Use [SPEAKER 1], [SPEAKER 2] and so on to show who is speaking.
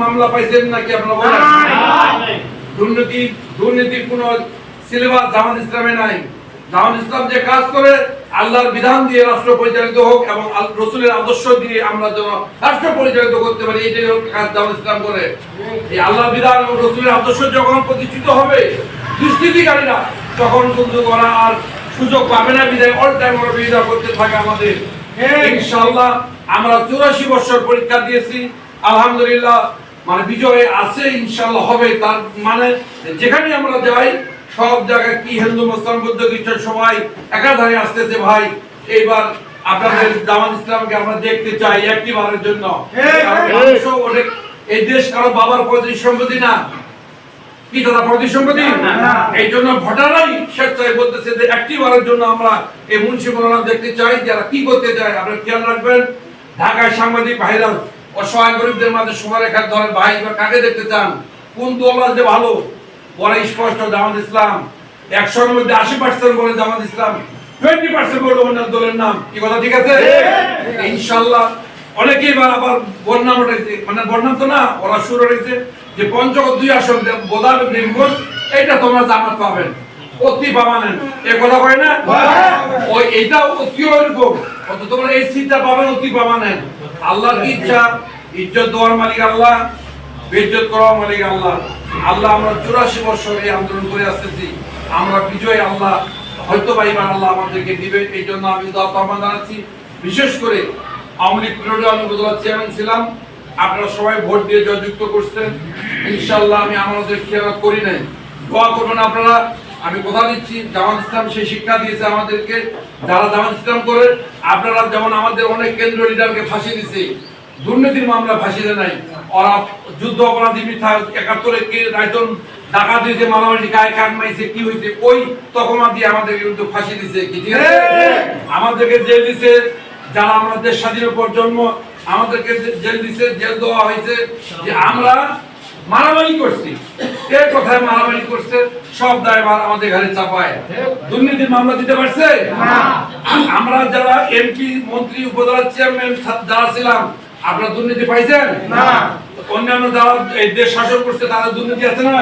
[SPEAKER 1] মামলা পাইছেন নাকি আপনারা বলেন? দুর্নীতি দুর্নীতির কোন সিলেবাস জামাত ইসলামে নাই। জামাত ইসলাম যে কাজ করে আল্লাহর বিধান দিয়ে রাষ্ট্র পরিচালিত হোক এবং রসুলের আদর্শ দিয়ে আমরা যেন রাষ্ট্র পরিচালিত করতে পারি এটাই কাজ জামাত ইসলাম করে। এই আল্লাহর বিধান এবং রসুলের আদর্শ যখন প্রতিষ্ঠিত হবে দুষ্কৃতিকারীরা তখন কিন্তু ওরা আর সুযোগ পাবে না বিধায় অল টাইম ওরা বিরোধিতা করতে থাকে আমাদের। ইনশাআল্লাহ আমরা চুরাশি বছর পরীক্ষা দিয়েছি আলহামদুলিল্লাহ। মানে বিজয় আছে ইনশাআল্লাহ হবে। তার মানে যেখানে আমরা যাই সব জায়গায় কি হিন্দু মুসলমান বুদ্ধ খ্রিস্টান সবাই একাধারে আসতেছে ভাই এইবার আপনাদের জামাত ইসলামকে আমরা দেখতে চাই একটি বারের জন্য মানুষও ওদের- এই দেশ কারও বাবার পঁয়ত্রিশ সম্পত্তি না। কি দাদা পঁয়ত্রিশ সম্পত্তি এই জন্য ভোটাররাই স্বেচ্ছায় বলতেছে যে একটি বারের জন্য আমরা এই মুন্সি মৌলানা দেখতে চাই। যারা কি করতে চায় আপনারা খেয়াল রাখবেন। ঢাকায় সাংবাদিক ভাইরা অসহায় গরিবদের মাঝে সীমারেখার ধরেন ভাই বা কাকে দেখতে চান? কোন দল আছে ভালো? ওরা স্পষ্ট জামাত ইসলাম। একশোর মধ্যে আশি পার্সেন্ট বলে জামাত ইসলাম। টোয়েন্টি পার্সেন্ট বলে অন্য দলের নাম। কি কথা ঠিক আছে? ইনশাল্লাহ অনেকেই এবার আবার বন্যাম উঠেছে মানে বন্যাম তো না ওরা শুরু হয়েছে যে পঞ্চগড় দুই আসন বোদাল নির্মল এটা তোমরা জামাত পাবেন। অতি পাবানেন এ কথা কয় না? এটা অতি ওইরকম অত তোমরা এই সিটটা পাবেন অতি পাবানেন আল্লাহর কি ইচ্ছা, ইজ্জত দেওয়ার মালিক আল্লাহ বেজ্জত করার মালিক আল্লাহ। আল্লাহ আমরা চুরাশি বছর এই আন্দোলন করে আসতেছি। আমরা বিজয় আল্লাহ, হয়তো বা এবার আল্লাহ আমাদেরকে দিবে, এই জন্য আমি আহ্বান জানাচ্ছি। বিশেষ করে আওয়ামী লীগ পিরিয়ডে আমি চেয়ারম্যান ছিলাম। আপনারা সবাই ভোট দিয়ে জয়যুক্ত করছেন। ইনশাআল্লাহ আমি আমাদের খেয়াল করি নাই। দোয়া করবেন আপনারা। আমি কথা দিচ্ছি জামাত ইসলাম সেই শিক্ষা দিয়েছে আমাদেরকে। যারা জামাত ইসলাম করে আপনারা যেমন আমাদের অনেক কেন্দ্র লিডারকে ফাঁসি দিছে দুর্নীতির মামলা ফাঁসি দেয় নাই। ওরা যুদ্ধ অপরাধী মিথ্যা একাত্তরে কে রায়তন টাকা দিয়েছে মারামারি গায়ে কান মাইছে কি হয়েছে ওই তকমা দিয়ে আমাদের কিন্তু ফাঁসি দিছে কি ঠিক আছে? আমাদেরকে জেল দিছে যারা আমাদের স্বাধীন পর জন্ম আমাদেরকে জেল দিছে জেল দেওয়া হয়েছে যে আমরা মারামারি করছি। কে কথায় মারামারি করছে সব দায়ভার আমাদের ঘরে চাপায়। দুর্নীতির মামলা দিতে পারছে? আমরা যারা এমপি মন্ত্রী উপজেলা চেয়ারম্যান যারা ছিলাম আপনারা দুর্নীতি পাইছেন? অন্যান্য যারা এই দেশ শাসন করছে তারা দুর্নীতি আছে না?